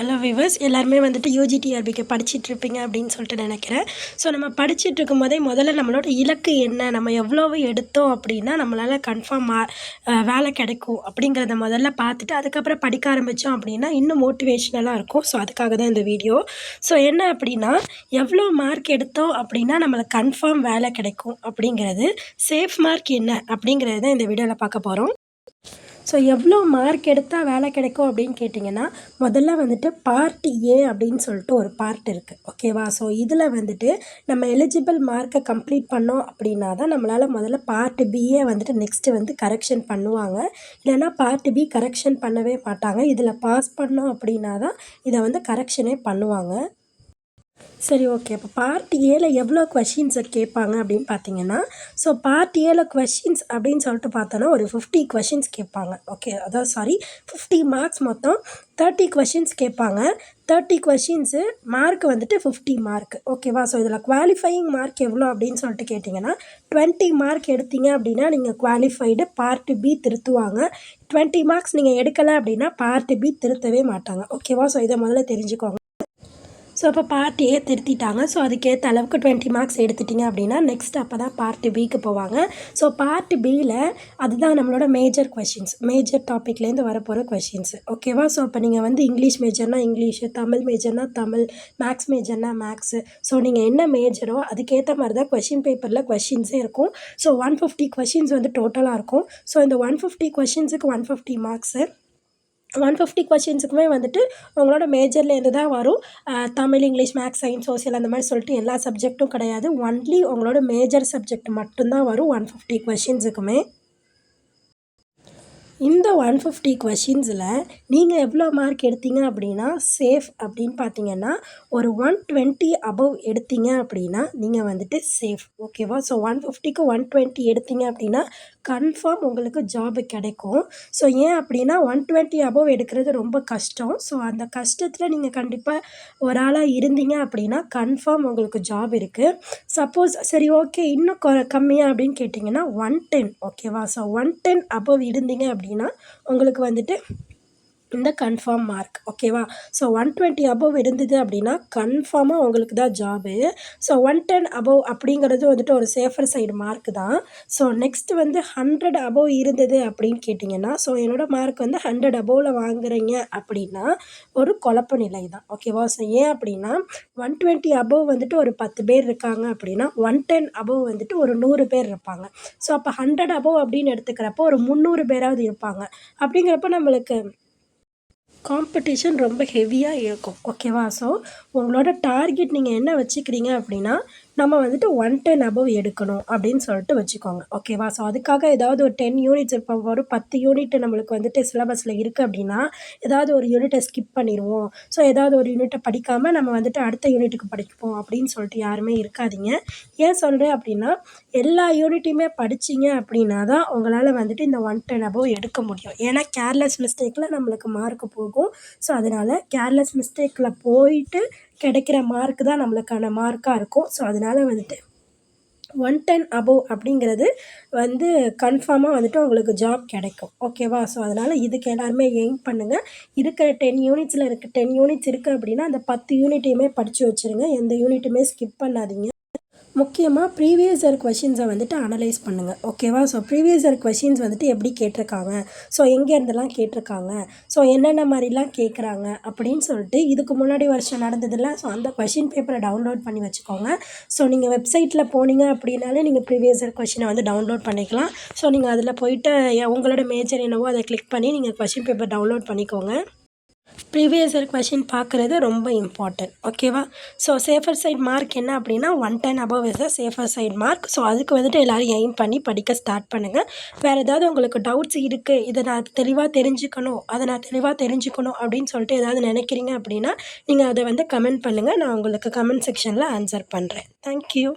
Hello viewers எல்லாருமே வந்துட்டு யூஜிடிஆர்பிக்கு படிச்சுட்டு இருப்பீங்க அப்படின்னு சொல்லிட்டு நினைக்கிறேன். ஸோ நம்ம படிச்சுட்டு இருக்கும் போதே முதல்ல நம்மளோட இலக்கு என்ன? நம்ம எவ்வளவு எடுத்தோம் அப்படின்னா நம்மளால் கன்ஃபார்ம் வேலை கிடைக்கும் அப்படிங்கிறத முதல்ல பார்த்துட்டு அதுக்கப்புறம் படிக்க ஆரம்பித்தோம் அப்படின்னா இன்னும் மோட்டிவேஷ்னலாக இருக்கும். ஸோ அதுக்காக தான் இந்த வீடியோ ஸோ என்ன அப்படின்னா எவ்வளோ மார்க் எடுத்தோம் அப்படின்னா நம்மளுக்கு கன்ஃபார்ம் வேலை கிடைக்கும் அப்படிங்கிறது சேஃப் மார்க் என்ன அப்படிங்கிறது தான் இந்த வீடியோவில் பார்க்க போகிறோம் ஸோ எவ்வளோ மார்க் எடுத்தால் வேலை கிடைக்கும் அப்படின்னு கேட்டிங்கன்னா முதல்ல வந்துட்டு பார்ட் ஏ அப்படின்னு சொல்லிட்டு ஒரு பார்ட் இருக்குது ஓகேவா ஸோ இதில் வந்துட்டு நம்ம எலிஜிபிள் மார்க்கை கம்ப்ளீட் பண்ணோம் அப்படின்னா தான் நம்மளால் முதல்ல பார்ட் பியே வந்துட்டு நெக்ஸ்ட்டு வந்து கரெக்ஷன் பண்ணுவாங்க. இல்லைனா பார்ட் பி கரெக்ஷன் பண்ணவே மாட்டாங்க. இதில் பாஸ் பண்ணோம் அப்படின்னா தான் இதை வந்து கரெக்ஷனே பண்ணுவாங்க. சரி ஓகே அப்போ பார்ட் ஏல எவ்வளோ கொஷின்ஸை கேட்பாங்க அப்படின்னு பார்த்தீங்கன்னா ஸோ பார்ட் ஏல கொஷின்ஸ் அப்படின்னு சொல்லிட்டு பார்த்தோன்னா ஒரு ஃபிஃப்டி கொஷின்ஸ் கேட்பாங்க ஓகே அதாவது சாரி ஃபிஃப்டி மார்க்ஸ் மொத்தம் தேர்ட்டி கொஷின்ஸ் கேட்பாங்க தேர்ட்டி கொஷின்ஸு மார்க் வந்துட்டு ஃபிஃப்டி மார்க் ஓகேவா ஸோ இதில் குவாலிஃபையிங் மார்க் எவ்வளோ அப்படின்னு சொல்லிட்டு கேட்டிங்கன்னா டுவெண்ட்டி மார்க் எடுத்தீங்க அப்படின்னா நீங்கள் குவாலிஃபைடு பார்ட் பி திருத்துவாங்க. டுவெண்ட்டி மார்க்ஸ் நீங்கள் எடுக்கலை அப்படின்னா பார்ட் பி திருத்தவே மாட்டாங்க. ஓகேவா ஸோ இதை முதல்ல தெரிஞ்சுக்கோங்க. ஸோ அப்போ பார்ட் ஏ திருத்திட்டாங்க. ஸோ அதுக்கேற்ற அளவுக்கு டுவெண்ட்டி மார்க்ஸ் எடுத்துட்டிங்க அப்படின்னா நெக்ஸ்ட் அப்போ தான் பார்ட் பிக்கு போவாங்க. ஸோ பார்ட் பியில் அதுதான் நம்மளோட மேஜர் கொஷின்ஸ் மேஜர் டாப்பிக்லேருந்து வரப்போகிற கொஷின்ஸ் ஓகேவா ஸோ இப்போ நீங்கள் வந்து இங்கிலீஷ் மேஜர்னால் இங்கிலீஷு தமிழ் மேஜர்னால் தமிழ் மேக்ஸ் மேஜர்னால் மேக்ஸு ஸோ நீங்கள் என்ன மேஜரோ அதுக்கேற்ற மாதிரி தான் கொஷின் பேப்பரில் கொஷின்ஸே இருக்கும். ஸோ ஒன் ஃபிஃப்டி கொஷின்ஸ் வந்து டோட்டலாக இருக்கும். ஸோ இந்த one fifty கொஷின்ஸுக்கு one fifty marks one fifty கொஷின்ஸுக்குமே வந்துட்டு உங்களோட மேஜர்லேருந்து தான் வரும் Tamil English maths science social அந்த மாதிரி சொல்லிட்டு எல்லா சப்ஜெக்ட்டும் கிடையாது ஒன்லி உங்களோட மேஜர் சப்ஜெக்ட் மட்டும்தான் வரும் ஒன் ஃபிஃப்டி கொஷின்ஸுக்குமே இந்த ஒன் ஃபிஃப்டி கொஷின்ஸில் நீங்கள் எவ்வளோ மார்க் எடுத்தீங்க அப்படின்னா சேஃப் அப்படின்னு பார்த்தீங்கன்னா ஒரு ஒன் டுவெண்ட்டி அபவ் எடுத்தீங்க அப்படின்னா நீங்கள் வந்துட்டு சேஃப் ஓகேவா ஸோ ஒன் ஃபிஃப்டிக்கு ஒன் டுவெண்ட்டி எடுத்தீங்க அப்படின்னா கன்ஃபார்ம் உங்களுக்கு ஜாபு கிடைக்கும். ஸோ ஏன் அப்படின்னா ஒன் டுவெண்ட்டி அபவ் எடுக்கிறது ரொம்ப கஷ்டம். ஸோ அந்த கஷ்டத்தில் நீங்கள் கண்டிப்பாக ஒரு ஆளாக இருந்தீங்க அப்படின்னா கன்ஃபார்ம் உங்களுக்கு ஜாப் இருக்குது சப்போஸ் சரி ஓகே இன்னும் கொ கம்மியாக அப்படின்னு கேட்டிங்கன்னா ஒன் டென் ஓகேவா ஸோ ஒன் டென் அபவ் இருந்தீங்க அப்படின்னா உங்களுக்கு வந்துட்டு இந்த கன்ஃபார்ம் மார்க் ஓகேவா ஸோ ஒன் டுவெண்ட்டி அபவ் இருந்தது அப்படின்னா கன்ஃபார்மாக உங்களுக்கு தான் job so one ten above அப்படிங்கிறது வந்துட்டு ஒரு சேஃபர் சைடு மார்க் தான். ஸோ நெக்ஸ்ட் வந்து ஹண்ட்ரட் அபவ் இருந்தது அப்படின்னு கேட்டிங்கன்னா ஸோ என்னோடய மார்க் வந்து ஹண்ட்ரட் அபவில் வாங்குறீங்க அப்படின்னா ஒரு குழப்ப நிலை தான் ஓகேவா ஸோ ஏன் அப்படின்னா ஒன் டுவெண்ட்டி அபவ் வந்துட்டு ஒரு பத்து பேர் இருக்காங்க அப்படின்னா ஒன் டென் அபவ் வந்துட்டு ஒரு நூறு பேர் இருப்பாங்க. ஸோ அப்போ ஹண்ட்ரட் அபவ் அப்படின்னு எடுத்துக்கிறப்போ ஒரு முந்நூறு பேராவது இருப்பாங்க. அப்படிங்கிறப்ப நம்மளுக்கு காம்படிஷன் ரொம்ப ஹெவியாக இருக்கும். ஓகேவா ஸோ உங்களோட டார்கெட் நீங்கள் என்ன வச்சுக்கிறீங்க அப்படின்னா நம்ம வந்துட்டு ஒன் டென் அபவ் எடுக்கணும் அப்படின்னு சொல்லிட்டு வச்சுக்கோங்க. ஓகேவா ஸோ அதுக்காக ஏதாவது ஒரு டென் யூனிட்ஸ் இப்போ ஒரு பத்து யூனிட் நம்மளுக்கு வந்துட்டு சிலபஸில் இருக்குது அப்படின்னா ஏதாவது ஒரு யூனிட்டை ஸ்கிப் பண்ணிடுவோம். ஸோ ஏதாவது ஒரு யூனிட்டை படிக்காமல் நம்ம வந்துட்டு அடுத்த யூனிட்டுக்கு படிப்போம் அப்படின்னு சொல்லிட்டு யாருமே இருக்காதிங்க. ஏன் சொல்கிறேன் அப்படின்னா எல்லா யூனிட்டையுமே படிச்சிங்க அப்படின்னா தான் உங்களால் வந்துட்டு இந்த ஒன் டென் அபவ் எடுக்க முடியும். ஏன்னா கேர்லெஸ் மிஸ்டேக்கில் நம்மளுக்கு மார்க் போகும். ஸோ அதனால் கேர்லெஸ் மிஸ்டேக்கில் போயிட்டு கிடைக்கிற மார்க் தான் நம்மளுக்கான மார்க்காக இருக்கும். ஸோ அதனால் வந்துட்டு ஒன் டென் அபோவ் அப்படிங்கிறது வந்து கன்ஃபார்மாக வந்துட்டு உங்களுக்கு ஜாப் கிடைக்கும். ஓகேவா ஸோ அதனால் இதுக்கு எல்லாருமே எய்ம் பண்ணுங்கள் இருக்கிற டென் யூனிட்ஸில் இருக்க டென் யூனிட்ஸ் இருக்குது அப்படின்னா அந்த பத்து யூனிட்டையுமே படித்து வச்சுருங்க. எந்த யூனிட்டுமே ஸ்கிப் பண்ணாதீங்க. முக்கியமாக ப்ரீவியஸ் இயர் கொஷின்ஸை வந்துட்டு அனலைஸ் பண்ணுங்கள் ஓகேவா ஸோ ப்ரீவியஸ் இயர் கொஷின்ஸ் வந்துட்டு எப்படி கேட்டிருக்காங்க? ஸோ எங்கேருந்துலாம் கேட்டிருக்காங்க? ஸோ என்னென்ன மாதிரிலாம் கேட்குறாங்க? அப்படின்னு சொல்லிட்டு இதுக்கு முன்னாடி வருஷம் நடந்ததில்ல ஸோ அந்த கொஷின் பேப்பரை டவுன்லோட் பண்ணி வச்சுக்கோங்க. ஸோ நீங்கள் வெப்சைட்டில் போனீங்க அப்படின்னாலே நீங்கள் ப்ரீவியஸ் இயர் கொஷினை வந்து டவுன்லோட் பண்ணிக்கலாம். ஸோ நீங்கள் அதில் போயிட்டு உங்களோட மேஜர் என்னவோ அதை கிளிக் பண்ணி நீங்கள் கொஷின் பேப்பர் டவுன்லோட் பண்ணிக்கோங்க. ப்ரீவியஸ் இயர் கொஷின் பார்க்குறது ரொம்ப இம்பார்ட்டன்ட் ஓகேவா ஸோ சேஃபர் சைட் மார்க் என்ன அப்படின்னா one ten above is the safer side mark so அதுக்கு வந்துட்டு எல்லோரும் எய்ம் பண்ணி படிக்க ஸ்டார்ட் பண்ணுங்கள் வேறு ஏதாவது உங்களுக்கு டவுட்ஸ் இருக்குது இதை நான் தெளிவாக தெரிஞ்சுக்கணும் அதை நான் தெளிவாக தெரிஞ்சுக்கணும் அப்படின்னு சொல்லிட்டு ஏதாவது நினைக்கிறீங்க அப்படின்னா நீங்கள் அதை வந்து கமெண்ட் பண்ணுங்கள் நான் உங்களுக்கு கமெண்ட் செக்ஷனில் ஆன்சர் பண்ணுறேன் தேங்க்யூ